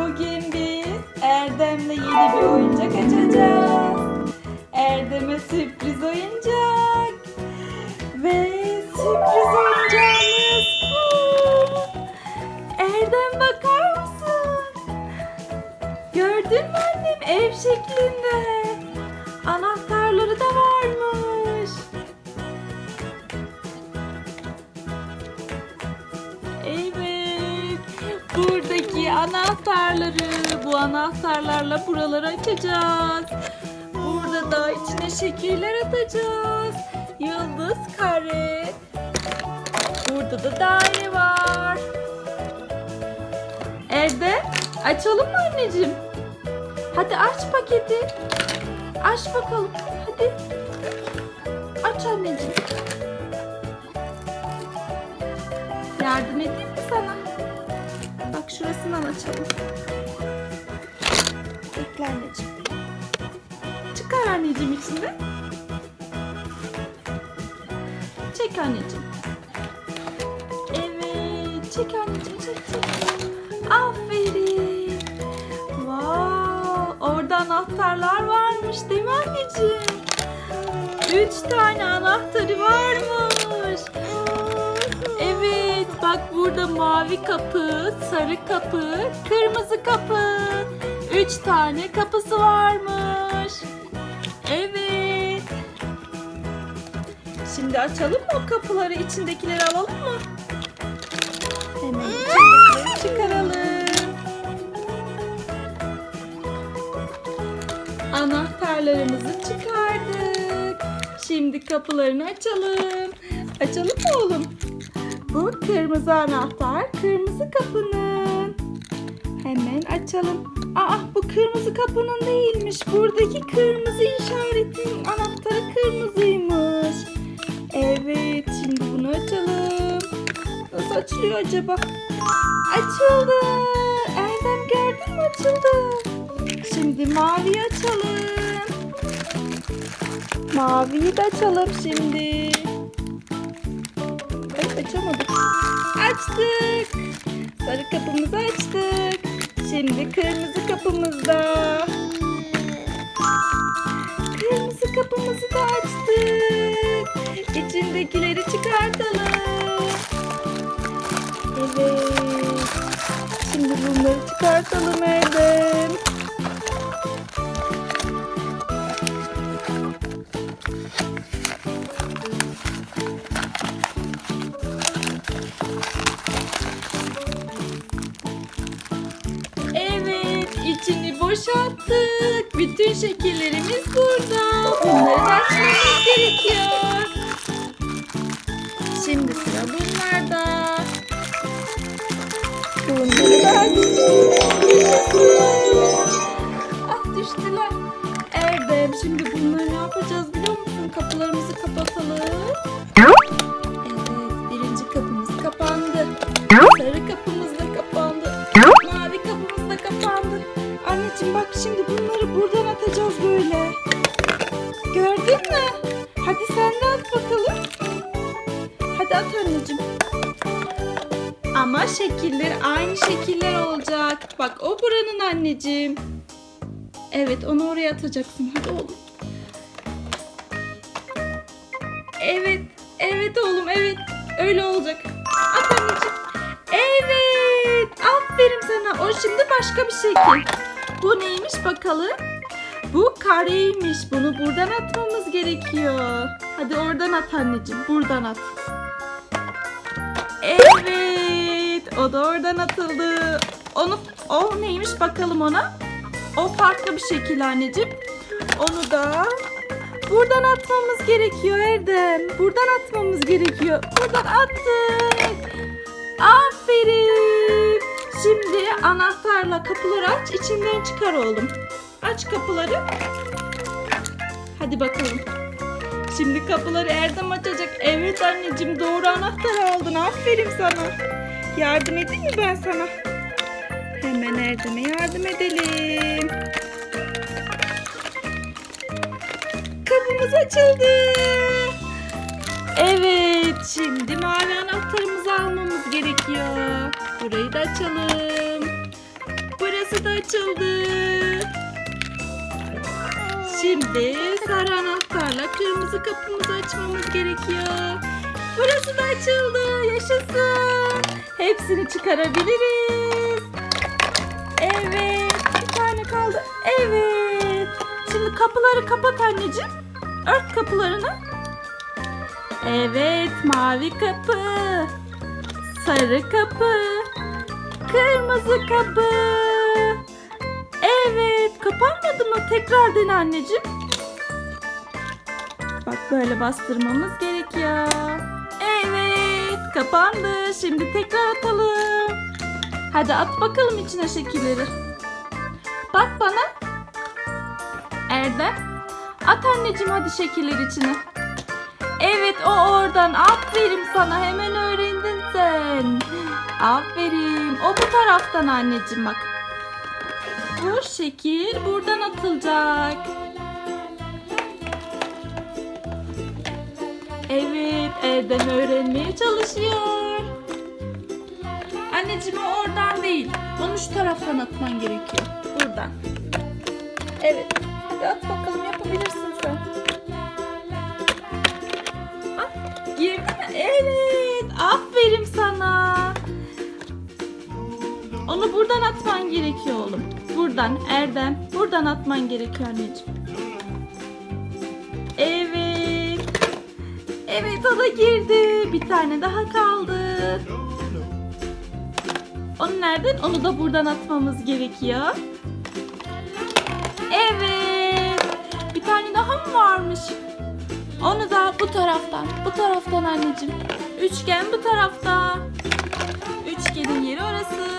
Bugün biz Erdem'le yeni bir oyuncak açacağız. Erdem'e sürpriz oyuncak. Ve sürpriz oyuncağımız bu. Erdem bakar mısın? Gördün mü annem ev şeklinde. Anahtarları da varmış. Evet. Buradaki anahtarları bu anahtarlarla buraları açacağız. Burada da içine şekiller atacağız. Yıldız, kare. Burada da daire var. Evde açalım mı anneciğim? Hadi aç paketi. Aç bakalım. Hadi. Aç anneciğim. İçinde. Çek anneciğim. Evet. Çek anneciğim çek çek. Aferin. Wow. Orada anahtarlar varmış değil mi anneciğim? Üç tane anahtarı varmış. Evet bak burada mavi kapı, sarı kapı, kırmızı kapı. Üç tane kapısı varmış. Evet. Şimdi açalım mı o kapıları? içindekileri alalım mı? Hemen içindekileri çıkaralım. Anahtarlarımızı çıkardık. Şimdi kapılarını açalım. Açalım mı oğlum? Bu kırmızı anahtar kırmızı kapının. Hemen açalım. Aa bu kırmızı kapının değilmiş. Buradaki kırmızı işaretin anahtarı kırmızıymış. Evet şimdi bunu açalım. Nasıl açılıyor acaba? Açıldı. Erdem gördün mü açıldı. Şimdi mavi açalım. Maviyi de açalım şimdi. Ay açamadık. Açtık. Sarı kapımızı açtık. Şimdi kırmızı kapımızda. Kırmızı kapımızı da açtık. İçindekileri çıkartalım. Evet. Şimdi bunları çıkartalım Erdem. Evet, içini boşalttık. Bütün şekillerimiz burada. Bunları açmamız gerekiyor. Şimdi sıra bunlarda. Bunları da. Ah düştüler. Erdem şimdi bunları ne yapacağız biliyor musun? Kapılarımızı kapatalım. Evet, birinci kapımız kapandı. Sarı kapımız da kapandı. Mavi kapımız da kapandı. Anneciğim bak şimdi bunları buradan şekiller aynı şekiller olacak. Bak o buranın anneciğim. Evet onu oraya atacaksın. Hadi oğlum. Evet. Evet oğlum evet. Öyle olacak. At anneciğim. Evet. Aferin sana. O şimdi başka bir şekil. Bu neymiş bakalım? Bu kareymiş. Bunu buradan atmamız gerekiyor. Hadi oradan at anneciğim. Buradan at. Evet. O da oradan atıldı. Onu o neymiş bakalım ona? O farklı bir şekil anneciğim. Onu da buradan atmamız gerekiyor Erdem. Buradan atmamız gerekiyor. Buradan attık. Aferin. Şimdi anahtarla kapıları aç. içinden çıkar oğlum. Aç kapıları. Hadi bakalım. Şimdi kapıları Erdem açacak. Evet anneciğim doğru anahtarı aldın. Aferin sana. Yardım edeyim mi ben sana? Hemen Erdem'e yardım edelim. Kapımız açıldı. Evet, şimdi mavi anahtarımızı almamız gerekiyor. Burayı da açalım. Burası da açıldı. Şimdi sarı anahtarla kırmızı kapımızı açmamız gerekiyor. Burası da açıldı. Yaşasın. Hepsini çıkarabiliriz. Evet. Bir tane kaldı. Evet. Şimdi kapıları kapat anneciğim. Ört kapılarını. Evet. Mavi kapı. Sarı kapı. Kırmızı kapı. Evet. Kapanmadı mı? Tekrar dene anneciğim. Bak böyle bastırmamız gerekiyor. Kapandı. Şimdi tekrar atalım. Hadi at bakalım içine şekilleri. Bak bana. Erdem. At anneciğim hadi şekiller içine. Evet o oradan. Aferin sana. Hemen öğrendin sen. Aferin. O bu taraftan anneciğim bak. Bu şekil buradan atılacak. Evet, Erdem öğrenmeye çalışıyor. Anneciğim oradan değil. Onu şu taraftan atman gerekiyor. Buradan. Evet. Hadi at bakalım yapabilirsin sen. Ah, girdi mi? Evet. Aferin sana. Onu buradan atman gerekiyor oğlum. Buradan Erdem. Buradan atman gerekiyor anneciğim. Evet. Evet o da girdi. Bir tane daha kaldı. Onu nereden? Onu da buradan atmamız gerekiyor. Evet. Bir tane daha mı varmış? Onu da bu taraftan. Bu taraftan anneciğim. Üçgen bu tarafta. Üçgenin yeri orası.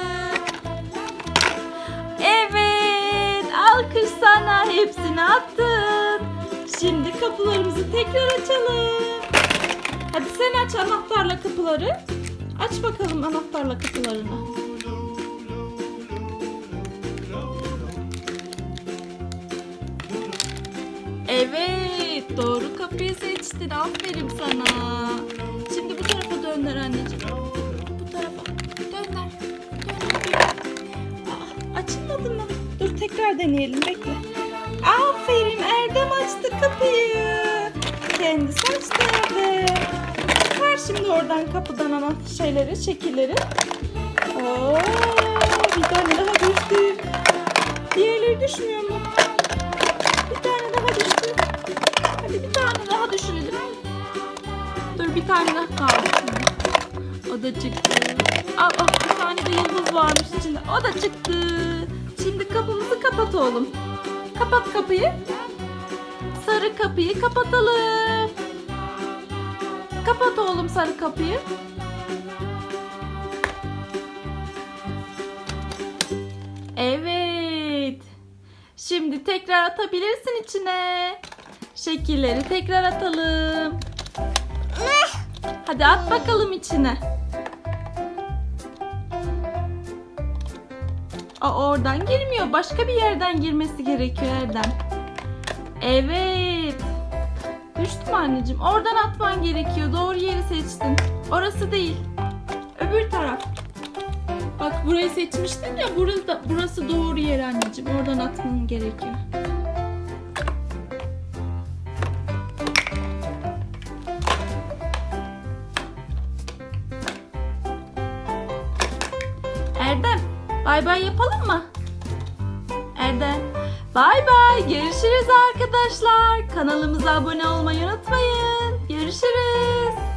Evet. Alkış sana. Hepsini attın. Şimdi kapılarımızı tekrar açalım. Hadi sen aç anahtarla kapıları. Aç bakalım anahtarla kapılarını. Evet, doğru kapıyı seçtin. Aferin sana. Şimdi bu tarafa dönder anneciğim. Bu tarafa. Dönder. Aa, açılmadı mı? Dur tekrar deneyelim. Bekle. Aferin Erdem açtı kapıyı. Kendisi açtı Erdem. Çıkar şimdi oradan kapıdan ana şeyleri, şekilleri. Oo, bir tane daha düştü. Diğerleri düşmüyor mu? Bir tane daha düştü. Hadi bir tane daha düşürelim. Dur bir tane daha kaldı. O da çıktı. Al al bir tane de yıldız varmış içinde. O da çıktı. Şimdi kapımızı kapat oğlum. Kapat kapıyı. Sarı kapıyı kapatalım. Kapat oğlum sarı kapıyı. Evet. Şimdi tekrar atabilirsin içine. Şekilleri tekrar atalım. Hadi at bakalım içine. O oradan girmiyor. Başka bir yerden girmesi gerekiyor Erdem. Evet. Düştü mü anneciğim? Oradan atman gerekiyor. Doğru yeri seçtin. Orası değil. Öbür taraf. Bak burayı seçmiştin ya. Burası, burası doğru yer anneciğim. Oradan atman gerekiyor. Erdem, bay bay yapalım mı? Erdem, bay bay. Görüşürüz arkadaşlar. Kanalımıza abone olmayı unutmayın. Görüşürüz.